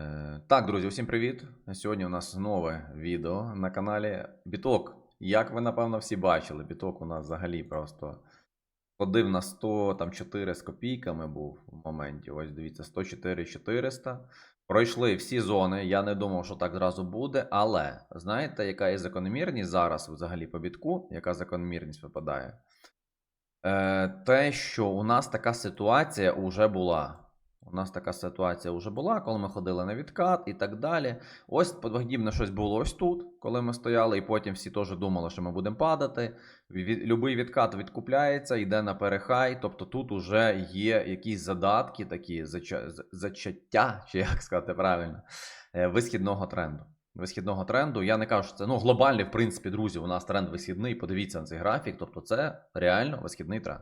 Е, Так, друзі, усім привіт! Сьогодні у нас нове відео на каналі Біток. Як ви, напевно, всі бачили, біток у нас взагалі просто ходив на 104 з копійками був в моменті. Ось дивіться, 104 400. Пройшли всі зони. Я не думав, що так зразу буде. Але знаєте, яка є закономірність зараз взагалі по бітку? Яка закономірність випадає? Е, те, що у нас така ситуація вже була. У нас така ситуація вже була, коли ми ходили на відкат і так далі. Ось подібне щось було ось тут, коли ми стояли, і потім всі теж думали, що ми будемо падати. Любий відкат відкупляється, йде на перехай. Тобто тут вже є якісь задатки, такі зача, зачаття, чи як сказати правильно, е, висхідного тренду. Висхідного тренду. Я не кажу, що це ну, глобальний, в принципі, друзі, у нас тренд висхідний. Подивіться на цей графік. Тобто, це реально висхідний тренд.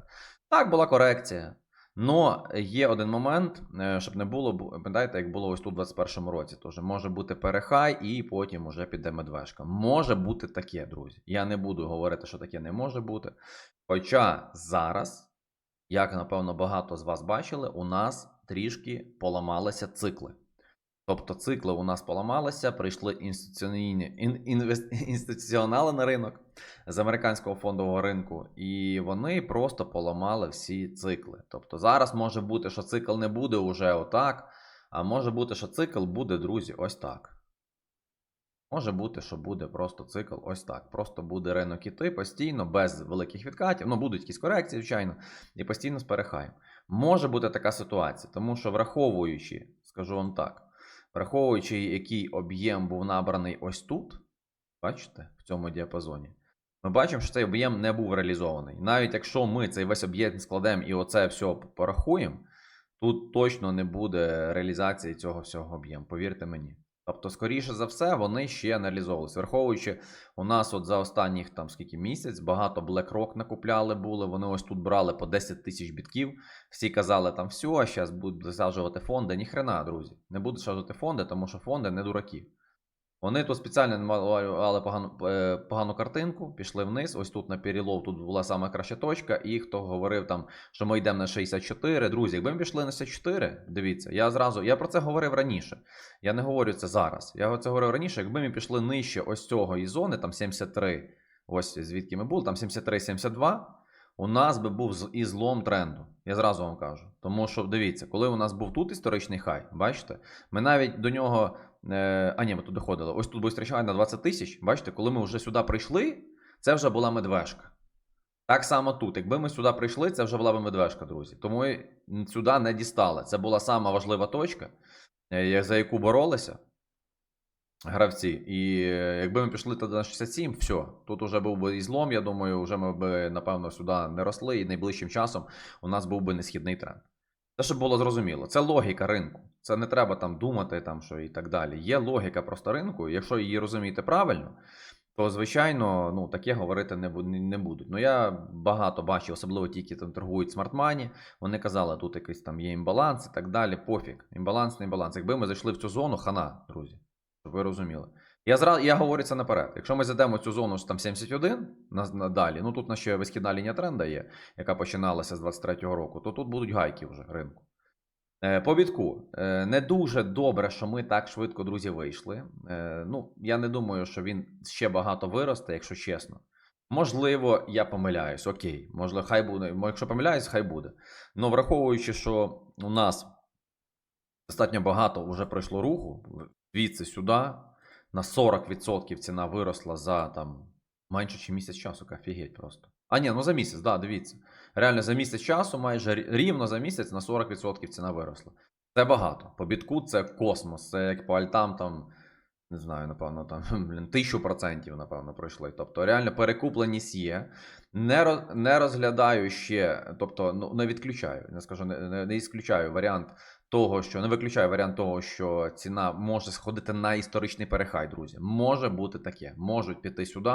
Так, була корекція. Но є один момент, е, щоб не було, бу- пам'ятаєте, як було ось тут у 21-му році. Тож може бути перехай, і потім уже піде медвежка. Може бути таке, друзі. Я не буду говорити, що таке не може бути. Хоча зараз, як напевно багато з вас бачили, у нас трішки поламалися цикли. Тобто цикли у нас поламалися, прийшли інституційні ін, інституціонали на ринок з американського фондового ринку, і вони просто поламали всі цикли. Тобто зараз може бути, що цикл не буде уже отак, а може бути, що цикл буде, друзі, ось так. Може бути, що буде просто цикл ось так. Просто буде ринок іти постійно, без великих відкатів. Ну, будуть якісь корекції, звичайно, і постійно з перехаєм. Може бути така ситуація, тому що враховуючи, скажу вам так, враховуючи, який об'єм був набраний ось тут, бачите, в цьому діапазоні, ми бачимо, що цей об'єм не був реалізований. Навіть якщо ми цей весь об'єм складемо і оце все порахуємо, тут точно не буде реалізації цього всього об'єму, повірте мені. Тобто, скоріше за все, вони ще аналізовувалися. Враховуючи, у нас от за останніх там скільки місяць багато BlackRock накупляли були. Вони ось тут брали по 10 тисяч бітків. Всі казали там все, а зараз будуть засаджувати фонди. Ніхрена, друзі. Не будуть саджувати фонди, тому що фонди не дураки. Вони тут спеціально намалювали погану, е, погану картинку, пішли вниз. Ось тут на перелов, тут була сама краща точка. І хто говорив там, що ми йдемо на 64. Друзі, якби ми пішли на 64, дивіться, я зразу, я про це говорив раніше. Я не говорю це зараз. Я це говорив раніше, якби ми пішли нижче ось цього і зони, там 73, ось звідки ми були, там 73-72, у нас би був і злом тренду. Я зразу вам кажу. Тому що дивіться, коли у нас був тут історичний хай, бачите, ми навіть до нього. Е, а ні, ми тут доходили. Ось тут зустрічали на 20 тисяч. Бачите, коли ми вже сюди прийшли, це вже була медвежка. Так само тут. Якби ми сюди прийшли, це вже була б медвежка, друзі. Тому сюди не дістали. Це була сама важлива точка, е, за яку боролися гравці. І е, якби ми пішли тоді на 67, все. Тут вже був би і злом, я думаю, вже ми б, напевно, сюди не росли, і найближчим часом у нас був би несхідний тренд. Це щоб було зрозуміло. Це логіка ринку. Це не треба там думати, там, що і так далі. Є логіка просто ринку. Якщо її розуміти правильно, то звичайно ну, таке говорити не, не будуть. Ну я багато бачив, особливо ті, які там торгують смартмані. Вони казали, тут якийсь там є імбаланс і так далі. Пофіг. Імбаланс, не імбаланс. Якби ми зайшли в цю зону, хана, друзі, щоб ви розуміли. Я зра... я говорю це наперед. Якщо ми зайдемо цю зону там 71 на, на далі, ну тут у нас ще висхідна лінія тренда є, яка починалася з 23-го року, то тут будуть гайки вже ринку. Е, По бітку. Е, Не дуже добре, що ми так швидко, друзі, вийшли. Е, Ну, я не думаю, що він ще багато виросте, якщо чесно. Можливо, я помиляюсь, окей. Можливо, хай буде. Якщо помиляюсь, хай буде. Ну, враховуючи, що у нас достатньо багато вже пройшло руху, звідси сюди, на 40% ціна виросла за там менше, ніж місяць часу, офігеть просто. А ні, ну за місяць, да, дивіться. Реально за місяць часу, майже рівно за місяць на 40% ціна виросла. Це багато. По бітку це космос. Це як по альтам там, не знаю, напевно, там блін, тисячу процентів, напевно, пройшли. Тобто, реально перекупленість є. Не, роз, не розглядаю ще, тобто, ну, не відключаю, не скажу, не, не, не ісключаю варіант того, що не виключаю варіант того, що ціна може сходити на історичний перехай, друзі. Може бути таке, можуть піти сюди.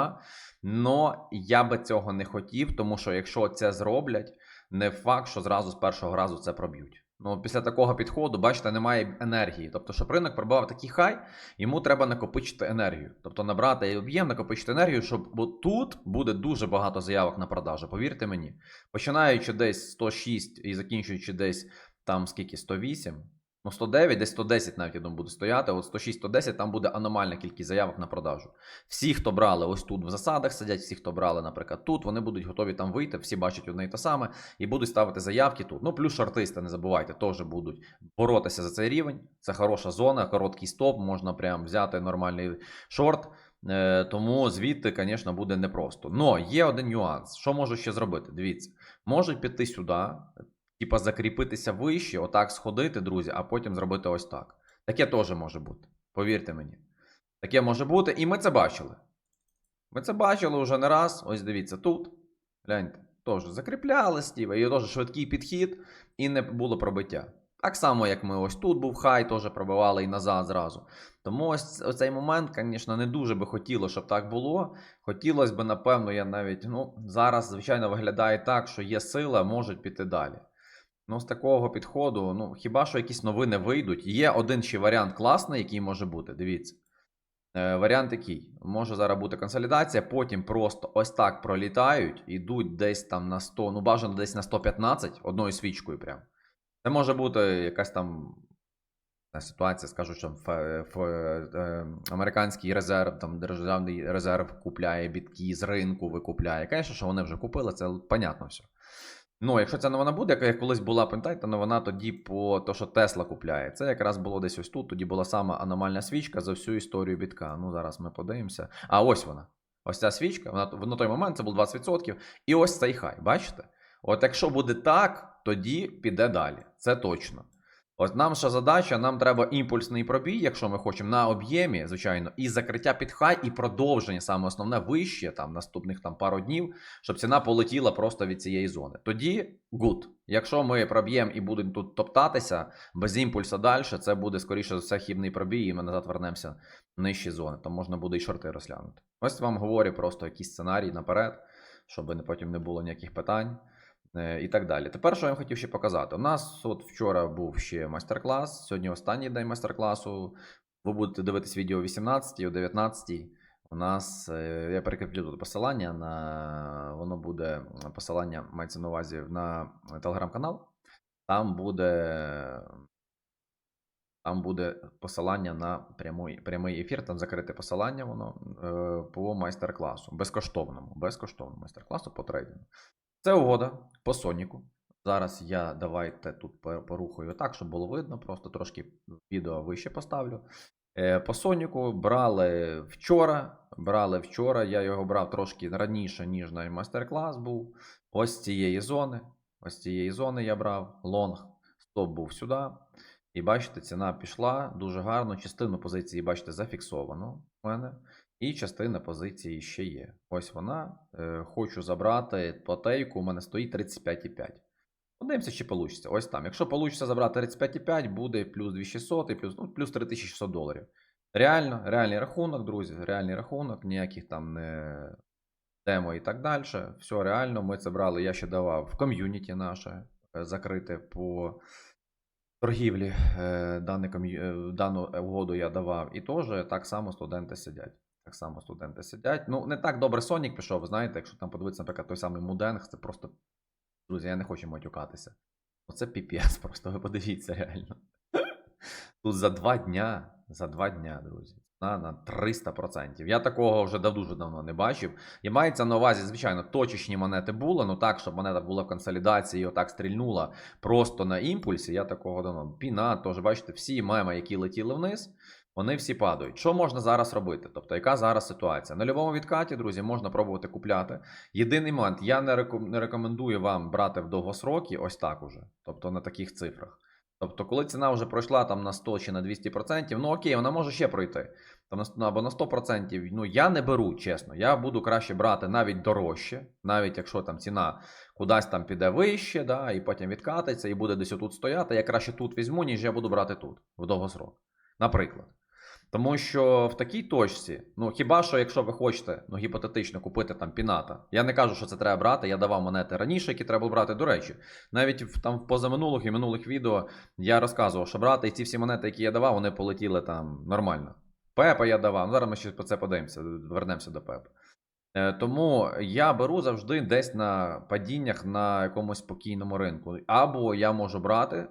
Но я би цього не хотів, тому що якщо це зроблять, не факт, що зразу з першого разу це проб'ють. Ну, після такого підходу, бачите, немає енергії. Тобто, щоб ринок пробував такий хай, йому треба накопичити енергію. Тобто набрати об'єм, накопичити енергію, щоб бо тут буде дуже багато заявок на продажу. Повірте мені. Починаючи десь 106 і закінчуючи десь там скільки 108, Ну, 109, десь 110 навіть я думаю, буде стояти. От 106, 110 там буде аномальна кількість заявок на продажу. Всі, хто брали ось тут в засадах, сидять, всі, хто брали, наприклад, тут, вони будуть готові там вийти, всі бачать одне і те саме, і будуть ставити заявки тут. Ну, плюс шортисти, не забувайте, теж будуть боротися за цей рівень. Це хороша зона, короткий стоп, можна прям взяти нормальний шорт. Е, Тому звідти, звісно, буде непросто. Но є один нюанс. Що можу ще зробити? Дивіться, можуть піти сюди, типа закріпитися вище, отак сходити, друзі, а потім зробити ось так. Таке теж може бути. Повірте мені. Таке може бути, і ми це бачили. Ми це бачили вже не раз. Ось дивіться, тут. Гляньте, теж закріпляли стіва, і теж швидкий підхід, і не було пробиття. Так само, як ми ось тут був хай, теж пробивали і назад зразу. Тому ось цей момент, звісно, не дуже би хотіло, щоб так було. Хотілося б, напевно, я навіть, ну, зараз, звичайно, виглядає так, що є сила, можуть піти далі. Ну, з такого підходу, ну, хіба що якісь новини вийдуть. Є один ще варіант класний, який може бути. Дивіться. Е, варіант який? Може зараз бути консолідація, потім просто ось так пролітають, ідуть десь там на 100, ну бажано десь на 115 одною свічкою прям. Це може бути якась там е, ситуація, скажу, що ф, ф, е, американський резерв, там державний резерв купляє бітки з ринку, викупляє. Звісно, що вони вже купили, це понятно все. Ну, якщо ця новина буде, яка колись була, пам'ятаєте, новина тоді по то, що Тесла купляє. Це якраз було десь ось тут. Тоді була сама аномальна свічка за всю історію бітка. Ну, зараз ми подивимося. А ось вона. Ось ця свічка, вона на той момент це було 20%. І ось цей хай, бачите? От якщо буде так, тоді піде далі. Це точно. От нам ще задача, нам треба імпульсний пробій, якщо ми хочемо на об'ємі, звичайно, і закриття під хай, і продовження, саме основне вище, там наступних там пару днів, щоб ціна полетіла просто від цієї зони. Тоді good. Якщо ми проб'ємо і будемо тут топтатися без імпульсу далі, це буде скоріше за все хібний пробій, і ми назад вернемося в нижчі зони. Там можна буде і шорти розглянути. Ось вам говорю просто якийсь сценарій наперед, щоб потім не було ніяких питань. Е, І так далі. Тепер що я хотів ще показати. У нас от вчора був ще майстер-клас, сьогодні останній день майстер-класу. Ви будете дивитись відео о 18 о 19 У нас е, я перекріплю тут посилання на воно буде посилання, мається на увазі на телеграм-канал. Там буде. Там буде посилання на прямий, прямий ефір, там закрите посилання воно е, по майстер-класу. Безкоштовному. Безкоштовному майстер-класу по трейдингу. Це угода по Соніку. Зараз я давайте тут порухаю так, щоб було видно. Просто трошки відео вище поставлю. Е, По Соніку брали вчора. Брали вчора. Я його брав трошки раніше, ніж на майстер-клас був. Ось цієї зони. Ось цієї зони я брав. Лонг. Стоп був сюди. І бачите, ціна пішла дуже гарно. Частину позиції, бачите, зафіксовано в мене. І частина позиції ще є. Ось вона. Е, хочу забрати платейку, у мене стоїть 35,5. Подивимося, чи вийде. Ось там. Якщо вийде забрати 35,5, буде плюс 2600 і плюс, ну, плюс 3600 доларів. Реально, реальний рахунок, друзі, реальний рахунок, ніяких там не демо і так далі. Все реально. Ми це брали. Я ще давав в ком'юніті наше е, закрите по торгівлі. Е, Дану угоду я давав. І теж так само студенти сидять. Так само студенти сидять. Ну, не так добре Сонік пішов, знаєте, якщо там подивитися, наприклад, той самий Муденг, це просто. Друзі, я не хочу матюкатися. Оце піпець, просто ви подивіться реально. Тут за два дня, за два дня, друзі, на, на 300%. Я такого вже дуже давно не бачив. І мається на увазі, звичайно, точечні монети були, ну так, щоб монета була в консолідації і отак стрільнула просто на імпульсі. Я такого давно. Піна, теж бачите, всі меми, які летіли вниз, вони всі падають. Що можна зараз робити? Тобто, яка зараз ситуація? На будь-якому відкаті, друзі, можна пробувати купляти. Єдиний момент, я не, рекомендую вам брати в довгосроки ось так уже, тобто на таких цифрах. Тобто, коли ціна вже пройшла там на 100 чи на 200%, ну окей, вона може ще пройти. Там або на 100%, ну я не беру, чесно. Я буду краще брати навіть дорожче, навіть якщо там ціна кудись там піде вище, да, і потім відкатиться, і буде десь отут стояти. Я краще тут візьму, ніж я буду брати тут, в довгосрок. Наприклад. Тому що в такій точці, ну хіба що, якщо ви хочете ну, гіпотетично купити там піната, я не кажу, що це треба брати. Я давав монети раніше, які треба брати. До речі, навіть в там в позаминулих і минулих відео я розказував, що брати, і ці всі монети, які я давав, вони полетіли там нормально. Пепа я давав. Ну, зараз ми ще про це подивимося, вернемося до Пепа. Е, Тому я беру завжди десь на падіннях на якомусь спокійному ринку. Або я можу брати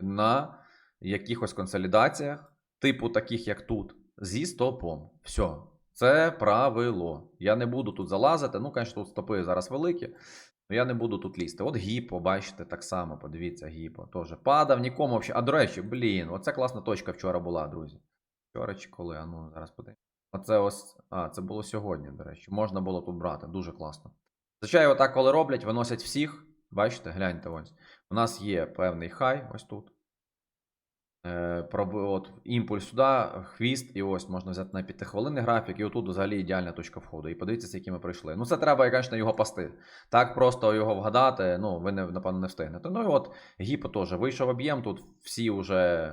на якихось консолідаціях, типу таких, як тут, зі стопом. Все. Це правило. Я не буду тут залазити. Ну, звісно, тут стопи зараз великі. Я не буду тут лізти. От гіпо, бачите, так само, подивіться, гіпо. Теж падав нікому взагалі. А до речі, блін, оце класна точка вчора була, друзі. Вчора чи коли? А ну, зараз подивимось. Оце ось. А, це було сьогодні, до речі. Можна було тут брати, дуже класно. Зазвичай, отак, коли роблять, виносять всіх. Бачите, гляньте ось. У нас є певний хай, ось тут. Е, от, імпульс сюди, хвіст, і ось можна взяти на 5 хвилинний графік, і отут взагалі ідеальна точка входу. І подивіться, з якими прийшли. Ну, це треба, звісно, його пасти. Так просто його вгадати, ну, ви не, напевно, не встигнете. Ну і от гіпо теж вийшов об'єм, тут всі вже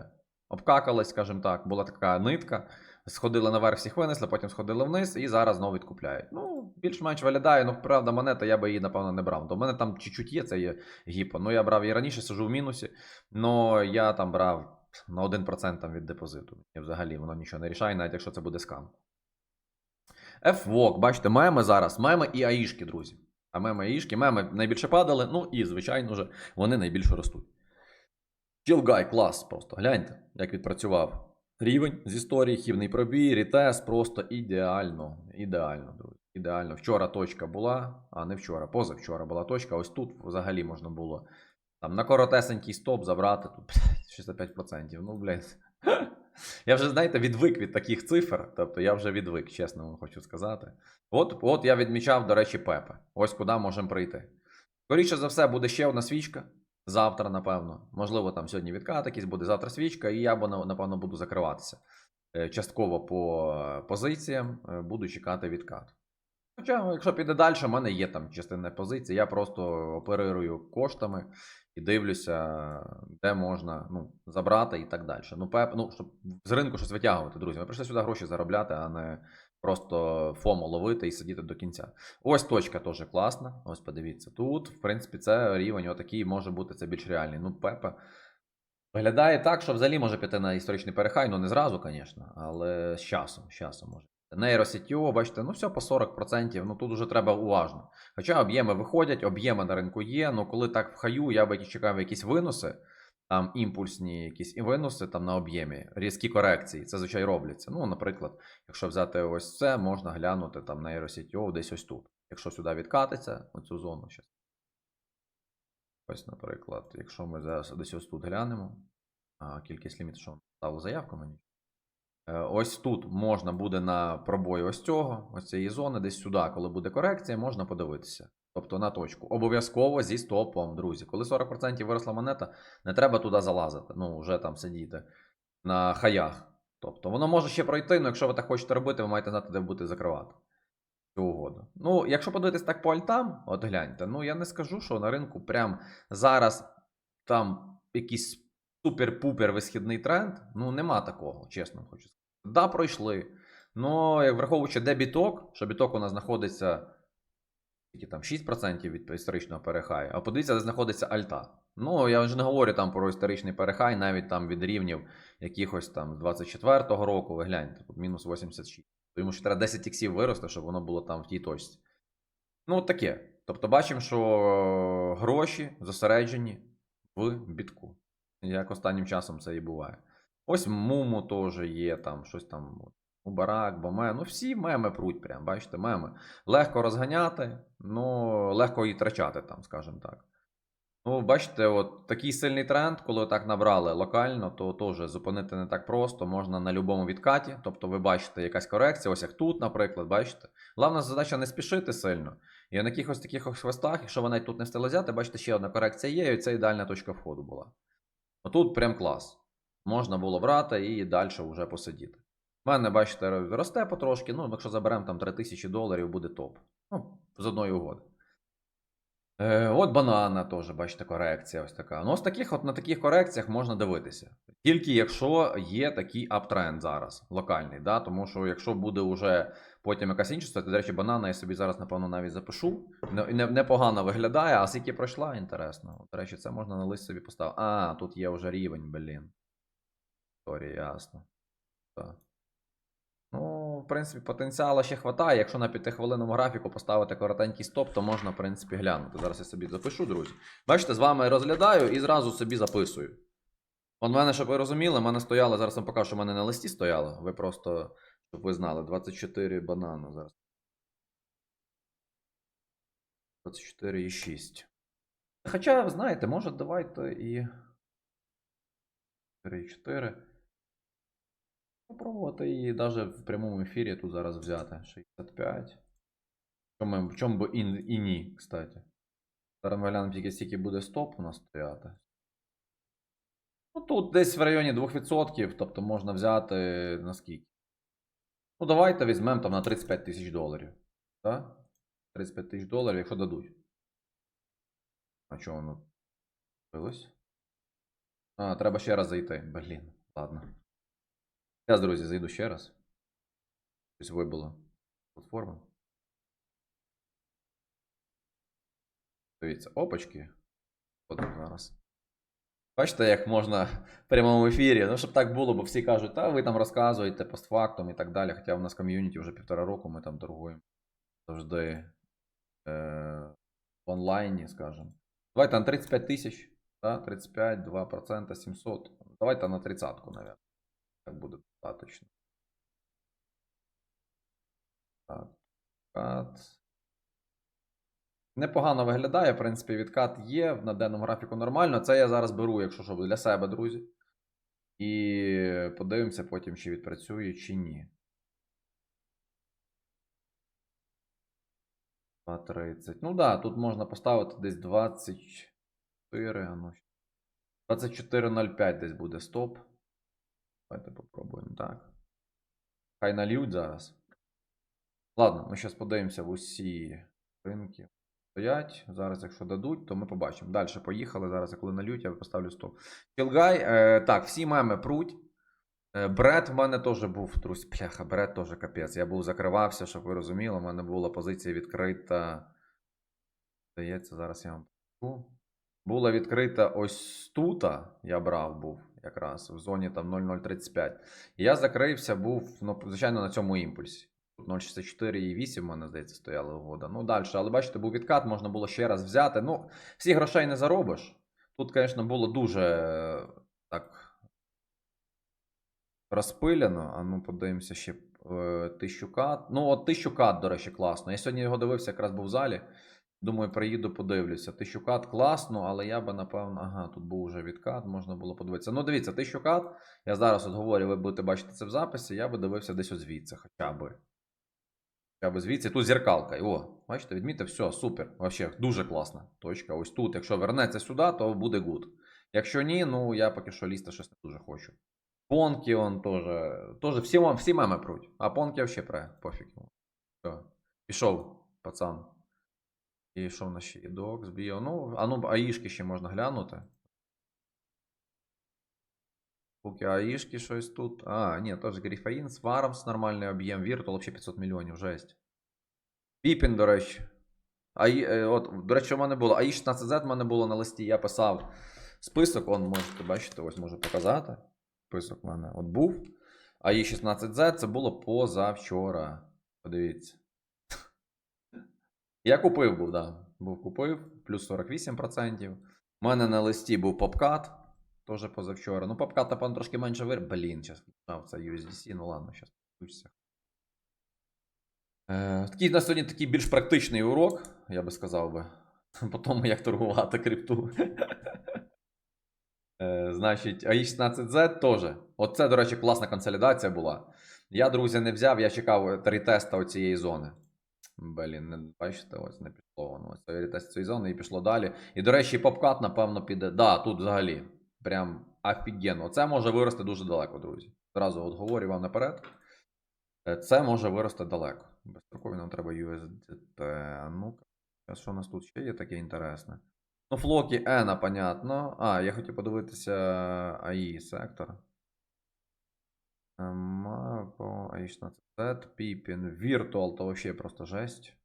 обкакались, скажімо так, була така нитка. Сходили наверх, всіх винесли, потім сходили вниз і зараз знову відкупляють. Ну, більш-менш виглядає, ну, правда, монета, я би її, напевно, не брав. До мене там чуть-чуть є, це є гіпо. Ну, я брав її раніше, сижу в мінусі. Ну, я там брав на 1% там від депозиту. І взагалі воно нічого не рішає, навіть якщо це буде скам. FWOC, бачите, меми зараз, меми і аїшки, друзі. А меми і аїшки, меми найбільше падали, ну і, звичайно ж, вони найбільше ростуть. Чілгай, клас просто. Гляньте, як відпрацював. Рівень з історії, хівний пробій, рітес, просто ідеально. Ідеально, друзі. Ідеально. Вчора точка була, а не вчора, позавчора була точка. Ось тут взагалі можна було там на коротесенький стоп забрати тут 65%. Ну, блядь. Я вже, знаєте, відвик від таких цифр. Тобто я вже відвик, чесно вам хочу сказати. От, от я відмічав, до речі, Пепе. Ось куди можемо прийти. Скоріше за все, буде ще одна свічка. Завтра, напевно. Можливо, там сьогодні відкат якийсь буде, завтра свічка, і я, напевно, буду закриватися. Е, Частково по позиціям е, буду чекати відкат. Хоча, якщо піде далі, в мене є там частина позицій, я просто оперирую коштами і дивлюся, де можна ну, забрати і так далі. Ну, пеп, ну, щоб з ринку щось витягувати, друзі. Ми прийшли сюди гроші заробляти, а не просто фомо ловити і сидіти до кінця. Ось точка теж класна. Ось подивіться. Тут, в принципі, це рівень отакий може бути це більш реальний. Ну, Пепе. Виглядає так, що взагалі може піти на історичний перехай, ну не зразу, звісно, але з часом, з часом може. Нейросетіо, бачите, ну все по 40%, ну тут уже треба уважно. Хоча об'єми виходять, об'єми на ринку є, ну коли так в хаю, я би чекав якісь виноси, там імпульсні якісь виноси там на об'ємі, різкі корекції, це звичайно робляться. Ну, наприклад, якщо взяти ось це, можна глянути там на Нейросетіо десь ось тут. Якщо сюди відкатиться, оцю зону щас. Ось, наприклад, якщо ми зараз десь ось тут глянемо, кількість лімітів, що ставив заявку мені. Е, Ось тут можна буде на пробої ось цього, ось цієї зони, десь сюди, коли буде корекція, можна подивитися. Тобто на точку. Обов'язково зі стопом, друзі. Коли 40% виросла монета, не треба туди залазити. Ну, вже там сидіти на хаях. Тобто воно може ще пройти, але якщо ви так хочете робити, ви маєте знати, де будете закривати. Цю угоду. Ну, якщо подивитись так по альтам, от гляньте, ну я не скажу, що на ринку прям зараз там якийсь супер-пупер висхідний тренд. Ну, нема такого, чесно хочу сказати. Да, пройшли. Як враховуючи, де біток, що біток у нас знаходиться тільки там 6% від історичного перехаю, а подивіться, де знаходиться альта. Ну, я вже не говорю там про історичний перехай, навіть там від рівнів якихось там 24-го року, ви гляньте, тут мінус 86. Тому що треба 10 іксів вирости, щоб воно було там в тій точці. Ну, таке. Тобто бачимо, що гроші зосереджені в бітку. Як останнім часом це і буває. Ось Муму теж є, там щось там. от, Мубарак, Боме. Ну, всі меми пруть, прям, бачите, меми. Легко розганяти, ну легко і втрачати там, скажімо так. Ну, бачите, от такий сильний тренд, коли так набрали локально, то теж зупинити не так просто, можна на будь-якому відкаті. Тобто, ви бачите якась корекція, ось як тут, наприклад, бачите. Головна задача не спішити сильно. І на якихось таких хвостах, якщо навіть тут не встигли взяти, бачите, ще одна корекція є, і це ідеальна точка входу була. Отут прям клас. Можна було брати і далі вже посидіти. У мене, бачите, росте потрошки. Ну, якщо заберемо там 3000 доларів, буде топ. Ну, з одної угоди. Е, от банана теж, бачите, корекція ось така. Ну, ось таких, от на таких корекціях можна дивитися. Тільки якщо є такий аптренд зараз, локальний, да? тому що якщо буде вже потім якась інша ситуація, до речі, банана я собі зараз, напевно, навіть запишу. Не- не- Непогано виглядає, а скільки пройшла, інтересно. До речі, це можна на лист собі поставити. А, тут є вже рівень, блін. Історія, ясно. Так. Ну, в принципі, потенціалу ще хватає. Якщо на 5-хвилинному графіку поставити коротенький стоп, то можна, в принципі, глянути. Зараз я собі запишу, друзі. Бачите, з вами розглядаю і зразу собі записую. От в мене, щоб ви розуміли, в мене стояло, зараз вам покажу, що в мене на листі стояло. Ви просто, щоб ви знали, 24 банани зараз. 24,6. Хоча, знаєте, може, давайте і. 4,4. Попробувати її навіть в прямому ефірі тут зараз взяти. 65. В чому, би і, і ні, кстати. Зараз ми глянемо тільки скільки буде стоп у нас стояти. Ну, тут десь в районі 2%, тобто можна взяти на скільки? Ну, давайте візьмемо там на 35 тисяч доларів. Так? 35 тисяч доларів, якщо дадуть. А чого воно з'явилось? А, треба ще раз зайти. Блін, ладно. Зараз, друзі, зайду ще раз. Щось вибило платформа. Дивіться, опачки. Ходимо зараз. Бачите, як можна в прямому ефірі. Ну, щоб так було, бо всі кажуть, та ви там розказуєте постфактум і так далі. Хоча в нас ком'юніті вже півтора року ми там торгуємо завжди е, в онлайні, скажімо. Давайте на 35 тисяч, да? 35, 2%, 700. Давайте на 30-ку, мабуть. Так буде достатньо. Так. Непогано виглядає, в принципі, відкат є на денному графіку нормально. Це я зараз беру, якщо що, для себе, друзі. І подивимося потім, чи відпрацює, чи ні. 2.30. Ну так, да, тут можна поставити десь 24. ну, 24.05 десь буде стоп. Давайте попробуємо так. Хай нальють зараз. Ладно, ми зараз подивимося в усі ринки. Стоять. Зараз, якщо дадуть, то ми побачимо. Далі поїхали. Зараз, коли нальють, я поставлю стоп. Чілгай. Е, так, всі меми пруть. Е, Бред в мене теж був, друзі, пляха, бред теж капець. Я був закривався, щоб ви розуміли. У мене була позиція відкрита. Здається, зараз я вам покажу. Була відкрита ось тут. Я брав був якраз в зоні там 0035. І я закрився, був, ну, звичайно, на цьому імпульсі. Тут 0,64,8 в мене, здається, стояла угода. Ну, далі, але бачите, був відкат, можна було ще раз взяти. Ну, всі грошей не заробиш. Тут, звісно, було дуже так розпилено. А ну, подивимося ще е, тисячу кат. Ну, от тисячу кат, до речі, класно. Я сьогодні його дивився, якраз був в залі. Думаю, приїду, подивлюся. Тисячу кат класно, але я би, напевно, ага, тут був вже відкат, можна було подивитися. Ну, дивіться, тисячу кат. Я зараз от говорю, ви будете бачити це в записі, я би дивився десь ось звідси, хоча би. Хоча звідси. Тут зеркалка. О, бачите, відмітив, все, супер. Вообще, дуже класна точка. Ось тут. Якщо вернеться сюди, то буде гуд. Якщо ні, ну я поки що лізти щось не дуже хочу. Понки он теж. Теж всі, всі меми пруть. А понки взагалі пре, пофіг. Все. Пішов, пацан. І що в нас ще? Ідок, збіо. Ну, а ну, аїшки ще можна глянути. Поки аїшки щось тут. А, ні, теж Грифаїн, Сварамс, нормальний об'єм, Віртуал взагалі 500 мільйонів, жесть. Піпін, до речі. АІ, е, от, до речі, у мене було. АІ 16Z в мене було на листі, я писав список, он можете бачити, ось можу показати. Список в мене от був. АІ 16Z це було позавчора. Подивіться. Я купив був, да. Був купив, плюс 48%. У мене на листі був попкат. Тоже позавчора. Ну, попкат, напевно, трошки менше вир. Блін, зараз включав це USDC. Ну ладно, зараз включиться. Е, такий на сьогодні такий більш практичний урок, я би сказав би. По тому, як торгувати крипту. Е, значить, AI16Z теж. Оце, до речі, класна консолідація була. Я, друзі, не взяв, я чекав ретеста оцієї зони. Блін, не бачите, ось не пішло воно. Ось ретест цієї зони і пішло далі. І, до речі, попкат, напевно, піде. Да, тут взагалі. Прям офігенно. Це може вирости дуже далеко, друзі. Зразу от говорю вам наперед. Е, Це може вирости далеко. Безстрокові нам треба USDT. Ну-ка, що у нас тут ще є таке інтересне? Ну, флоки Ена, понятно. А, я хотів подивитися AI сектор. Ем, По AI16Z, Pippin, Virtual, то вообще просто жесть.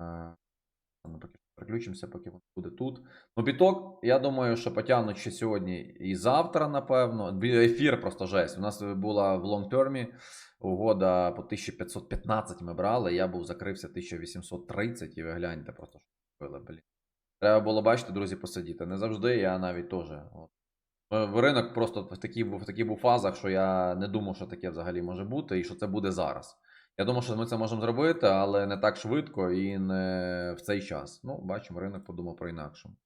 Е, Ладно, поки переключимося, поки воно буде тут. Ну, біток, я думаю, що потягнуть ще сьогодні і завтра, напевно. Ефір просто жесть. У нас була в лонгтермі угода по 1515 ми брали. Я був закрився 1830, і ви гляньте просто, що купили, блін. Треба було, бачити, друзі, посидіти. Не завжди, я навіть теж. Е, В ринок просто в такій, в такій був фазах, що я не думав, що таке взагалі може бути, і що це буде зараз. Я думав, що ми це можемо зробити, але не так швидко і не в цей час. Ну, бачимо, ринок подумав про інакшому.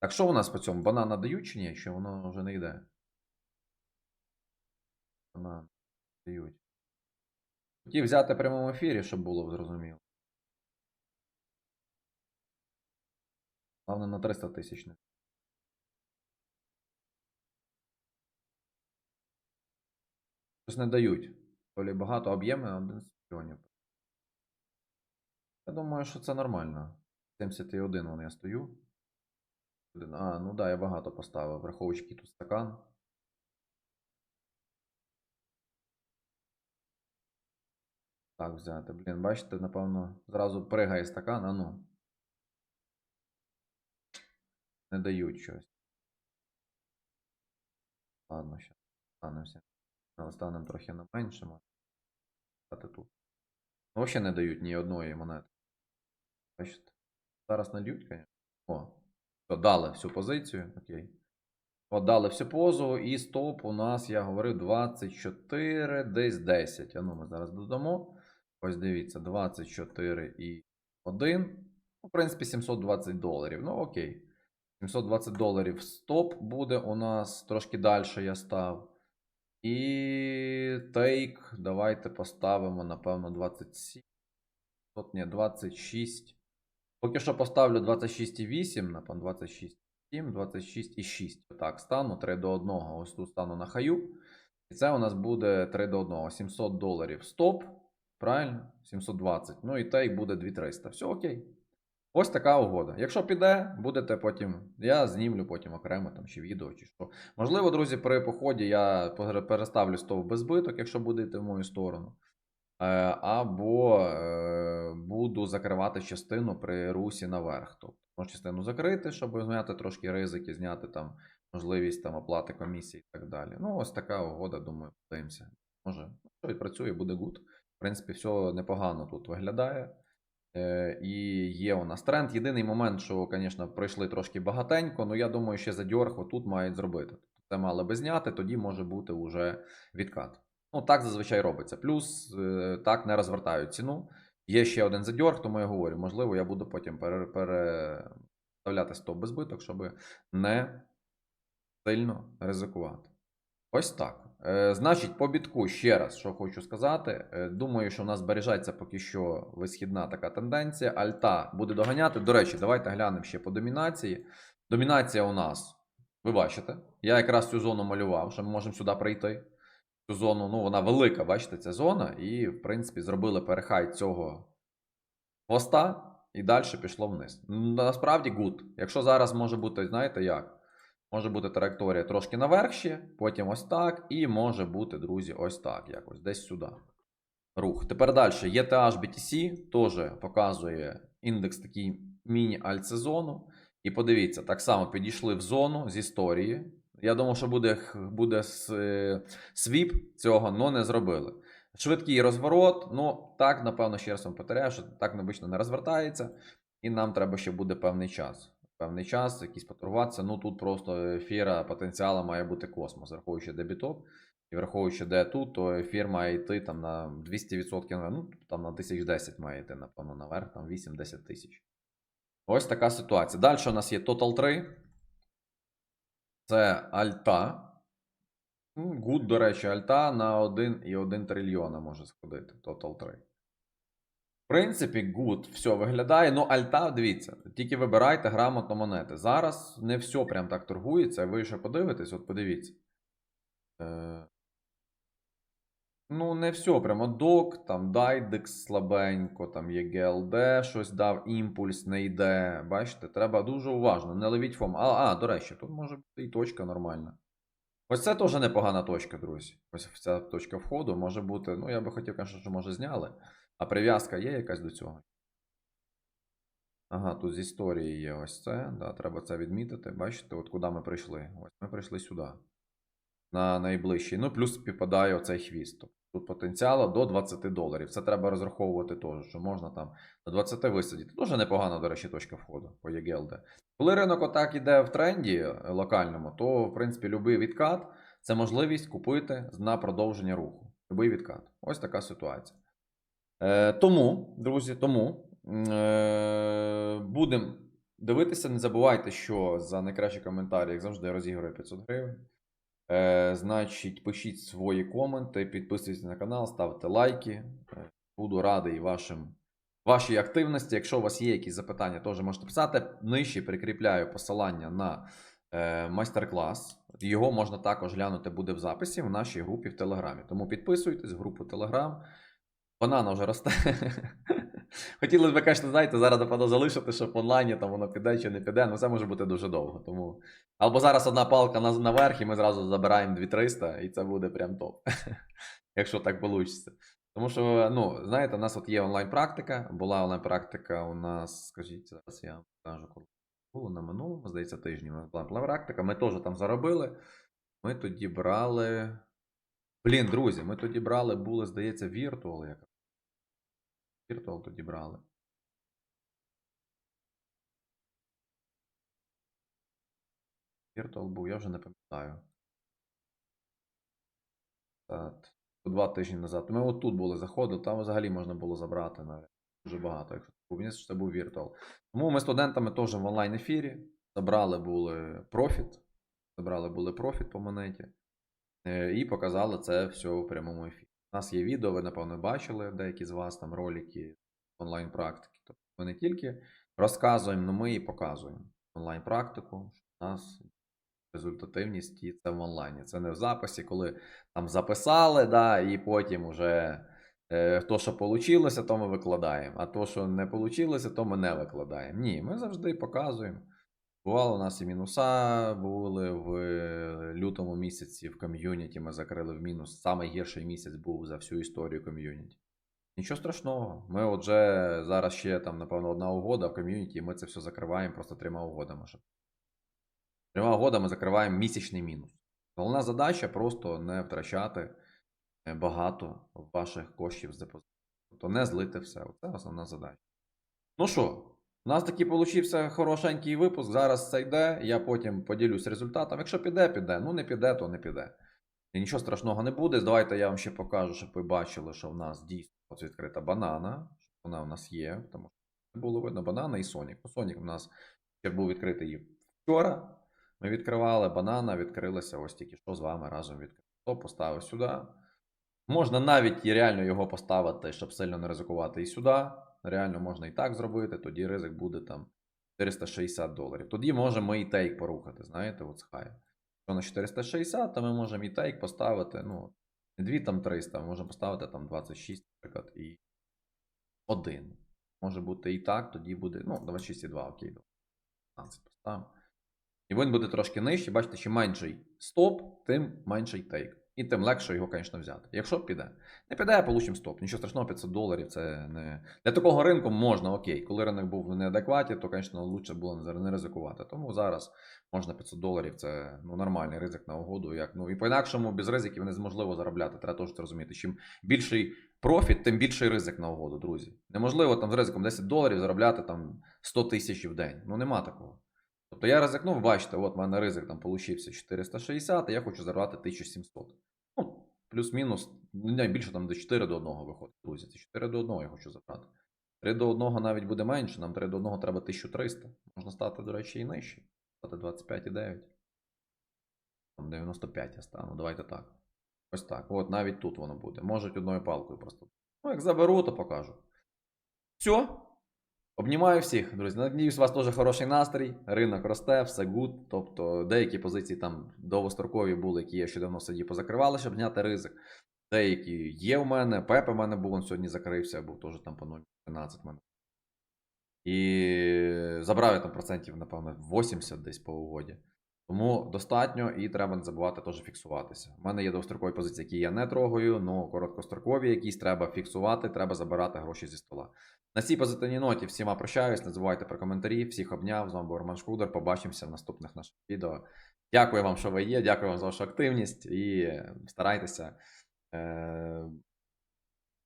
Так що у нас по цьому? Банана дають чи ні? Чи воно вже не йде? Банан дають. Хотів взяти в прямому ефірі, щоб було зрозуміло. Головне на 300 тисяч. Щось не дають. То багато об'єми 11 мільйонів. Я думаю, що це нормально. 71 вон я стою. А, ну да, я багато поставив. Враховуючи тут стакан. Так, взяти. Блін, бачите, напевно, зразу пригає стакан, а ну. Не дають щось. Ладно, ще станемося. Станемо трохи на меншому. Стати тут. Взагалі не дають ні одної монети. Бачите? Зараз нальють, звісно. О, дали всю позицію. Окей. От дали всю позу, і стоп у нас, я говорив, 24, десь 10. А ну, ми зараз додамо. Ось дивіться, 24 і 1. Ну, в принципі, 720 доларів. Ну, окей. 720 доларів стоп буде у нас. Трошки далі я став. І тейк. Давайте поставимо, напевно, 27. Тут ні, 26. Поки що поставлю 26,8, напевно, 26,7, 26,6. Так, стану 3 до 1. Ось тут стану на хаю. І це у нас буде 3 до 1. 700 доларів стоп. Правильно? 720. Ну і тейк буде 2300. Все окей. Ось така угода. Якщо піде, будете потім. Я знімлю потім окремо там чи відео, чи що. Можливо, друзі, при поході я переставлю стов без збиток, якщо будете в мою сторону. Е, Або е, буду закривати частину при русі наверх. Тобто частину закрити, щоб зняти трошки ризики, зняти там можливість там оплати комісії і так далі. Ну, ось така угода, думаю, подивимося. Може, що і працює, буде гуд. В принципі, все непогано тут виглядає. Е, І є у нас тренд. Єдиний момент, що, звісно, пройшли трошки багатенько, але я думаю, ще задьорг тут мають зробити. Це мали би зняти, тоді може бути вже відкат. Ну, так зазвичай робиться. Плюс е, так не розвертають ціну. Є ще один задьорг, тому я говорю, можливо, я буду потім переставляти стоп без збиток, щоб не сильно ризикувати. Ось так. Е, значить, по бітку ще раз, що хочу сказати. Е, думаю, що в нас збережеться поки що висхідна така тенденція. Альта буде доганяти. До речі, давайте глянемо ще по домінації. Домінація у нас, ви бачите, я якраз цю зону малював, що ми можемо сюди прийти. Цю зону, ну, вона велика, бачите, ця зона. І, в принципі, зробили перехай цього хвоста і далі пішло вниз. Насправді гуд. Якщо зараз може бути, знаєте як? Може бути траєкторія трошки наверх ще, потім ось так, і може бути, друзі, ось так, якось десь сюди. Рух. Тепер далі. ETH BTC теж показує індекс такий міні-альтсезону. І подивіться, так само підійшли в зону з історії. Я думав, що буде, буде е, свіп цього, але не зробили. Швидкий розворот. Ну, так, напевно, ще раз вам повторяю, що так обично не розвертається, і нам треба ще буде певний час. Певний час, якийсь поторгуватися. Ну тут просто ефіра потенціалу має бути космос, враховуючи де. І враховуючи, де тут, то ефір має йти там на 200%, ну там на 1010 має йти, напевно, наверх, там 8-10 тисяч. Ось така ситуація. Далі у нас є Total 3. Це Альта. Гуд, до речі, Альта на 1,1 трильйона може сходити. Total 3. Принципі, гуд все виглядає. Ну, Альта, дивіться, тільки вибирайте грамотно монети. Зараз не все прям так торгується. Ви ще подивитесь, от подивіться. Е, Ну, не все, прямо док, там Дайдекс слабенько, там є GLD, щось дав імпульс, не йде. Бачите, треба дуже уважно, не ловіть фом. А, а, до речі, тут може бути і точка нормальна. Ось це теж непогана точка, друзі. Ось ця точка входу може бути. Ну, я би хотів, звісно, що може зняли. А прив'язка є якась до цього? Ага, тут з історії є ось це. Да, треба це відмітити. Бачите, от куди ми прийшли. Ось ми прийшли сюди. На найближчий. Ну, плюс співпадає оцей хвіст. Тобто Тут потенціалу до 20 доларів. Це треба розраховувати теж, що можна там до 20 висадити. Дуже непогана, до речі, точка входу по EGLD. Коли ринок отак іде в тренді е, локальному, то в принципі будь-який відкат це можливість купити на продовження руху. Любий відкат. Ось така ситуація. Е, тому, друзі, тому е, будемо дивитися. Не забувайте, що за найкращі коментарі, як завжди, розіграю 500 гривень. Е, значить, пишіть свої коменти, підписуйтесь на канал, ставте лайки. Буду радий вашим, вашій активності. Якщо у вас є якісь запитання, теж можете писати. Нижче прикріпляю посилання на е, майстер-клас. Його можна також глянути буде в записі в нашій групі в Телеграмі. Тому підписуйтесь в групу Телеграм. Банана вже росте. Хотілося б, звісно, знаєте, зараз напевно залишити, щоб в онлайні там воно піде чи не піде, ну це може бути дуже довго. Тому... Або зараз одна палка наверх, і ми зразу забираємо 2300, і це буде прям топ. Якщо так вийде. Тому що, ну, знаєте, у нас от є онлайн-практика. Була онлайн-практика у нас, скажіть, зараз я вам скажу, коли було на минулому, здається, тижні. У нас була онлайн-практика. Ми теж там заробили. Ми тоді брали. Блін, друзі, ми тоді брали, були, здається, Virtual яка. Virtual тоді брали. Virtual був, я вже не пам'ятаю. Так, Два тижні назад. Ми отут були, заходили, там взагалі можна було забрати навіть дуже багато. Якщо був це був Virtual. Тому ми студентами теж в онлайн ефірі забрали були профіт. Забрали були профіт по монеті. Е, І показали це все в прямому ефірі. У нас є відео, ви, напевно, бачили деякі з вас там ролики онлайн-практики. Тобто ми не тільки розказуємо, але ми і показуємо онлайн-практику, що в нас результативність і це в онлайні. Це не в записі, коли там записали, да, і потім уже е, то, що вийшло, то ми викладаємо. А то, що не вийшло, то ми не викладаємо. Ні, ми завжди показуємо. Бувало у нас і мінуса, були в лютому місяці в ком'юніті. Ми закрили в мінус. Самий гірший місяць був за всю історію ком'юніті. Нічого страшного. Ми от вже зараз ще там, напевно, одна угода в ком'юніті, і ми це все закриваємо просто трьома угодами. Трьома угодами закриваємо місячний мінус. Головна задача просто не втрачати е, багато ваших коштів з депозиту. Тобто не злити все. Це основна задача. Ну що, у нас такий получився хорошенький випуск. Зараз це йде. Я потім поділюсь результатом. Якщо піде, піде. Ну не піде, то не піде. І нічого страшного не буде. Давайте я вам ще покажу, щоб ви бачили, що в нас дійсно відкрита банана. Вона у нас є, тому що не було видно банана і Сонік. Ну, Сонік у нас ще був відкритий вчора. Ми відкривали банана, відкрилася ось тільки що з вами разом відкрили. То поставив сюди. Можна навіть і реально його поставити, щоб сильно не ризикувати і сюди. Реально можна і так зробити, тоді ризик буде там 460 доларів. Тоді можемо і тейк порухати, знаєте, от з хай. Якщо на 460, то ми можемо і тейк поставити, ну, не 2 там 300, ми можемо поставити там 26, наприклад, і 1. Може бути і так, тоді буде, ну, 26,2, окей, 15 поставимо. І він буде трошки нижчий, бачите, чим менший стоп, тим менший тейк. І тим легше його, звісно, взяти. Якщо піде. Не піде, получимо стоп. Нічого страшного, 500 доларів це не. Для такого ринку можна, окей. Коли ринок був в неадекваті, то, звісно, краще було не ризикувати. Тому зараз можна 500 доларів, це ну, нормальний ризик на угоду. Як, ну, І по-інакшому без ризиків неможливо заробляти. Треба теж це розуміти. Чим більший профіт, тим більший ризик на угоду, друзі. Неможливо там з ризиком 10 доларів заробляти там 100 тисяч в день. Ну нема такого. Тобто я ризикнув, бачите, от в мене ризик там получився 460, а я хочу заробляти 1700. Ну, плюс-мінус, не більше там до 4 до 1 виходить, друзі. Це 4 до 1 я хочу забрати. 3 до 1 навіть буде менше, нам 3 до 1 треба 1300. Можна стати, до речі, і нижче. Стати 25,9. Там 95 я стану, давайте так. Ось так. От навіть тут воно буде. Можуть одною палкою просто. Ну, як заберу, то покажу. Все. Обнімаю всіх, друзі. Надіюсь, у вас теж хороший настрій. Ринок росте, все гуд. Тобто деякі позиції там довгострокові були, які я ще давно сидів, позакривали, щоб зняти ризик. Деякі є у мене. Пепе в мене був, він сьогодні закрився, був теж там по 0,13 мене. І забрав я там процентів, напевно, 80 десь по угоді. Тому достатньо і треба не забувати теж фіксуватися. У мене є довгострокові позиції, які я не трогаю, але короткострокові якісь треба фіксувати, треба забирати гроші зі стола. На цій позитивній ноті всіма прощаюсь. Не забувайте про коментарі. Всіх обняв. З вами був Роман Шкудер. Побачимося в наступних наших відео. Дякую вам, що ви є. Дякую вам за вашу активність і старайтеся е-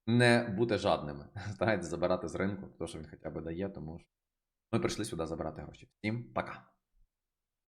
не бути жадними. Старайтеся забирати з ринку, те, що він хоча б дає, тому що Ми прийшли сюди забирати гроші. Всім пока.